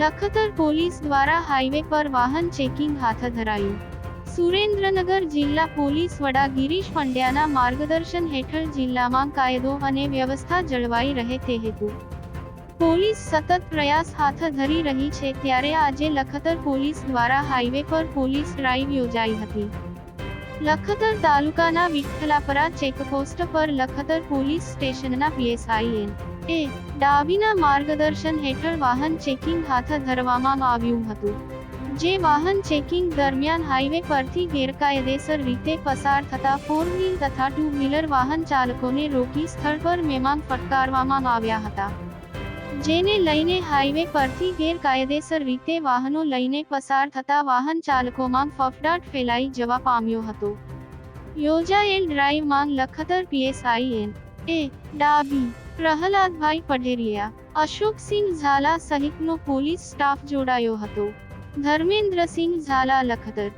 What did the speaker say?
Lakhtar police દ્વારા highway પર વાહન ચેકિંગ હાથ ધરાયું. સુરેન્દ્રનગર જિલ્લા પોલીસ વડા ગિરીશ પંડ્યાના માર્ગદર્શન હેઠળ જિલ્લામાં કાયદો અને વ્યવસ્થા જળવાઈ રહે તે હેતુ. પોલીસ સતત પ્રયાસ હાથ ધરી રહી છે ત્યારે આજે લખતર પોલીસ દ્વારા હાઈવે પર પોલીસ ડ્રાઈવ યોજાઈ હતી. લખતર તાલુકાના વિઠ્ઠલાપરા ચેકપોસ્ટ પર લખતર પોલીસ સ્ટેશનના પીએસઆઈ એન એ, ડાબીના માર્ગદર્શન હેઠળ વાહન ચેકિંગ હાથ ધરવામાં આવ્યું હતું. જે વાહન ચેકિંગ દરમિયાન હાઈવે પરથી ગેરકાયદેસર રીતે પસાર થતા ફોર વ્હીલ તથા ટુ વ્હીલર વાહન ચાલકોને રોકી સ્થળ પર મેમાન ફટકારવામાં આવ્યા હતા. જેને લઈને હાઈવે પરથી ગેરકાયદેસર રીતે વાહનો લઈને પસાર થતા વાહન ચાલકોમાં ફફડાટ ફેલાઈ જવા પામ્યો હતો. યોજાયેલ ડ્રાઈવમાં Lakhtar PSI N A Dabhi. Prahladbhai Padheriya Ashoksinh Jhala સહિતનો પોલીસ સ્ટાફ જોડાયો હતો. ધર્મેન્દ્રસિંહ ઝાલા લખતર.